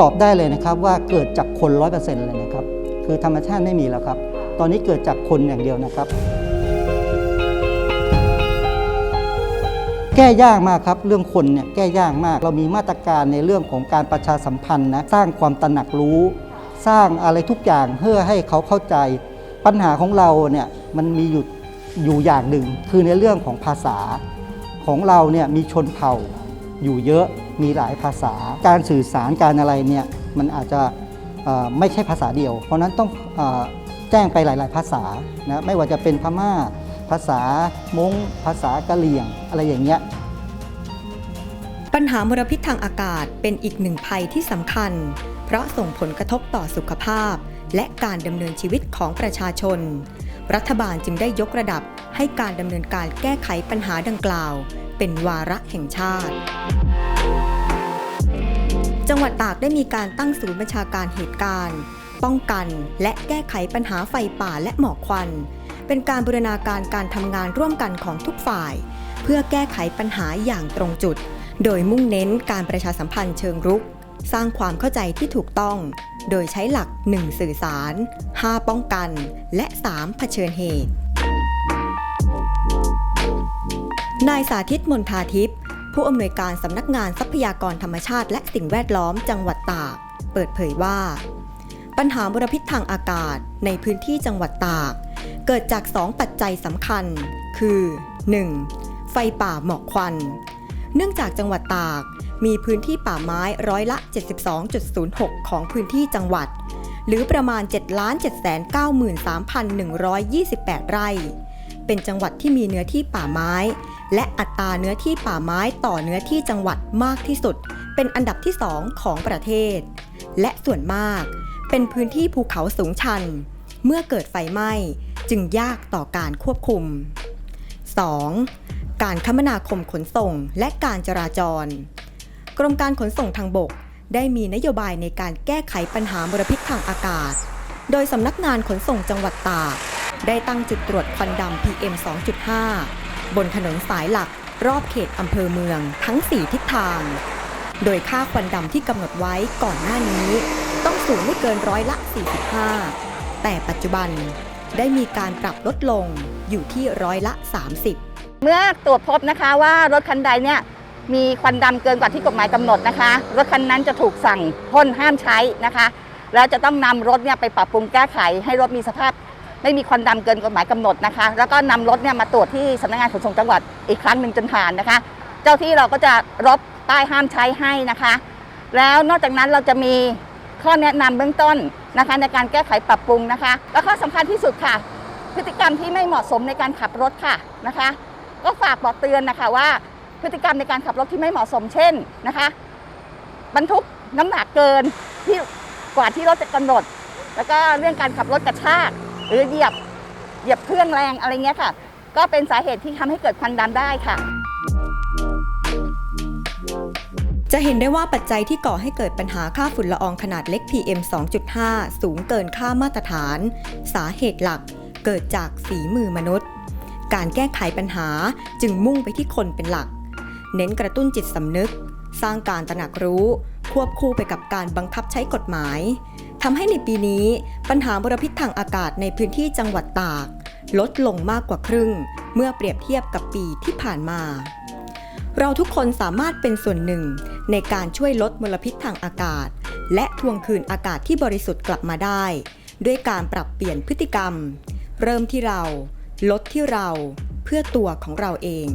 ตอบได้เลยนะครับว่าเกิดจากคนร้อยเปอร์เซ็นต์เลยนะครับ คือธรรมชาติไม่มีแล้วครับ ตอนนี้เกิดจากคนอย่างเดียวนะครับ แก้ยากมากครับเรื่องคนเนี่ยแก้ยากมาก เรามีมาตรการในเรื่องของการประชาสัมพันธ์นะสร้างความตระหนักรู้ สร้างอะไรทุกอย่างเพื่อให้เขาเข้าใจ ปัญหาของเราเนี่ยมันมีอยู่อยู่อย่างหนึ่ง คือในเรื่องของภาษาของเราเนี่ยมีชนเผ่า อยู่เยอะมีหลายภาษา การสื่อสารการอะไรเนี่ยมันอาจจะไม่ใช่ภาษาเดียว เพราะนั้นต้องอแจ้งไปหลาย ๆ ภาษานะไม่ว่าจะเป็นพม่า ภาษามง้งภาษากะเหรี่ยง อะไรอย่างเงี้ยปัญหามลพิษทางอากาศเป็นอีกหนึ่งภัยที่สำคัญ เพราะส่งผลกระทบต่อสุขภาพ และการดำเนินชีวิตของประชาชน รัฐบาลจึงได้ยกระดับ ให้การดำเนินการแก้ไขปัญหาดังกล่าว เป็นวาระแห่งชาติ จังหวัดตากได้มีการตั้งศูนย์บัญชาการเหตุการณ์ ป้องกันและแก้ไขปัญหาไฟป่าและหมอกควัน เป็นการบูรณาการการทำงานร่วมกันของทุกฝ่าย เพื่อแก้ไขปัญหาอย่างตรงจุด โดยมุ่งเน้นการประชาสัมพันธ์เชิงรุก สร้างความเข้าใจที่ถูกต้องโดยใช้หลัก 1 สื่อสาร 5 ป้องกัน และ 3 เผชิญเหตุ นายสาธิตมนทาทิพย์ผู้อำนวยการสำนักงานทรัพยากรธรรมชาติและสิ่งแวดล้อมจังหวัดตาก เปิดเผยว่า ปัญหามลพิษทางอากาศในพื้นที่จังหวัดตาก เกิดจาก 2 ปัจจัยสำคัญ คือ 1. ไฟป่าหมอกควัน เนื่องจากจังหวัดตาก มีพื้นที่ป่าไม้ร้อยละ 72.06 ของพื้นที่จังหวัด หรือประมาณ 7,793,128 ไร่ เป็นจังหวัดที่มีเนื้อที่ป่าไม้ และอัตราเนื้อที่ป่าไม้ต่อเนื้อที่จังหวัดมากที่สุด เป็นอันดับที่ 2 ของประเทศ และส่วนมาก เป็นพื้นที่ภูเขาสูงชัน เมื่อเกิดไฟไหม้จึงยากต่อการควบคุม 2. การคมนาคมขนส่งและการจราจร กรมการขนส่งทางบก ได้มีนโยบายในการแก้ไขปัญหามลพิษทางอากาศ โดยสำนักงานขนส่งจังหวัดตากได้ตั้งจุดตรวจควันดำ PM 2.5 บนถนนสายหลักรอบเขตอำเภอเมืองทั้ง 4 ทิศทาง โดยค่าควันดำที่กำหนดไว้ก่อนหน้านี้ ต้องสูงไม่เกินร้อยละ 45 แต่ปัจจุบันได้มีการปรับลดลงอยู่ที่ร้อยละ 30 เมื่อตรวจพบนะคะว่ารถคันใดเนี่ยมีควันดำเกินกว่าที่กฎหมายกำหนดนะคะ รถคันนั้นจะถูกสั่งพ่นห้ามใช้นะคะ แล้วจะต้องนำรถเนี่ยไปปรับปรุงแก้ไขให้รถมีสภาพ ไม่มีควันดำเกินกฎหมายกำหนดนะคะ แล้วก็นำรถเนี่ยมาตรวจที่สำนักงานขนส่งจังหวัดอีกครั้งหนึ่งจนผ่านนะคะ เจ้าที่เราก็จะรบป้ายห้ามใช้ให้นะคะ แล้วนอกจากนั้นเราจะมีข้อแนะนำเบื้องต้นนะคะในการแก้ไขปรับปรุงนะคะ แล้วข้อสำคัญที่สุดค่ะ พฤติกรรมที่ไม่เหมาะสมในการขับรถค่ะนะคะ ก็ฝากบอกเตือนนะคะว่าพฤติกรรมในการขับรถที่ไม่เหมาะสมเช่นนะคะ บรรทุกน้ำหนักเกินที่กว่าที่รถจะกำหนด แล้วก็เรื่องการขับรถกระชาก หรือเหยียบเหยียบเครื่องแรงอะไรเงี้ยค่ะ ก็เป็นสาเหตุที่ทำให้เกิดควันดำได้ค่ะ จะเห็นได้ว่าปัจจัยที่ก่อให้เกิดปัญหาค่าฝุ่นละอองขนาดเล็ก PM 2.5 สูงเกินค่ามาตรฐาน สาเหตุหลักเกิดจากฝีมือมนุษย์ การแก้ไขปัญหาจึงมุ่งไปที่คนเป็นหลัก เน้นกระตุ้นจิตสำนึก สร้างการตระหนักรู้ ควบคู่ไปกับการบังคับใช้กฎหมาย ทำให้ในปีนี้ปัญหามลพิษทางอากาศในพื้นที่จังหวัดตาก ลดลงมากกว่าครึ่ง เมื่อเปรียบเทียบกับปีที่ผ่านมา เราทุกคนสามารถเป็นส่วนหนึ่ง ในการช่วยลดมลพิษทางอากาศ และทวงคืนอากาศที่บริสุทธิ์กลับมาได้ ด้วยการปรับเปลี่ยนพฤติกรรม เริ่มที่เรา ลดที่เรา เพื่อตัวของเราเอง